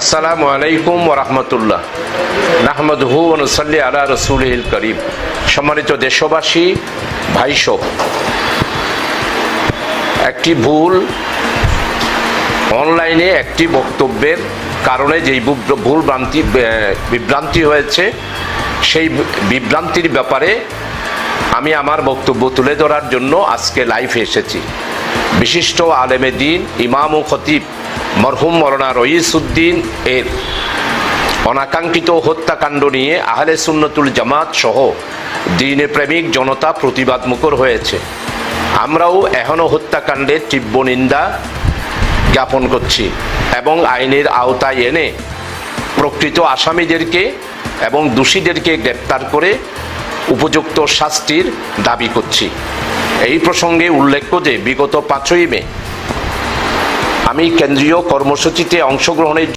আসসালামু আলাইকুম ওরহমতুল্লাহ নাহমদহু অনুসল্লি আলা রসুলহিল করিম। সম্মানিত দেশবাসী ভাই সব একটি ভুল অনলাইনে একটি বক্তব্যের কারণে যেই ভুল ভ্রান্তি বিভ্রান্তি হয়েছে, সেই বিভ্রান্তির ব্যাপারে আমি আমার বক্তব্য তুলে ধরার জন্য আজকে লাইভে এসেছি। বিশিষ্ট আলেমে দিন ইমাম ও খতিব মরহুম মরনা রইসুদ্দিন এর অনাকাঙ্ক্ষিত হত্যাকাণ্ড নিয়ে আহলে সুন্নতুল জামাত সহ দিনে প্রেমিক জনতা প্রতিবাদ মুখর হয়েছে। আমরাও এখনও হত্যাকাণ্ডের তীব্র নিন্দা জ্ঞাপন করছি এবং আইনের আওতায় এনে প্রকৃত আসামিদেরকে এবং দোষীদেরকে গ্রেপ্তার করে উপযুক্ত শাস্তির দাবি করছি। এই প্রসঙ্গে উল্লেখ্য যে, বিগত পাঁচই মে আমি কেন্দ্রীয় কর্মসূচিতে অংশগ্রহণের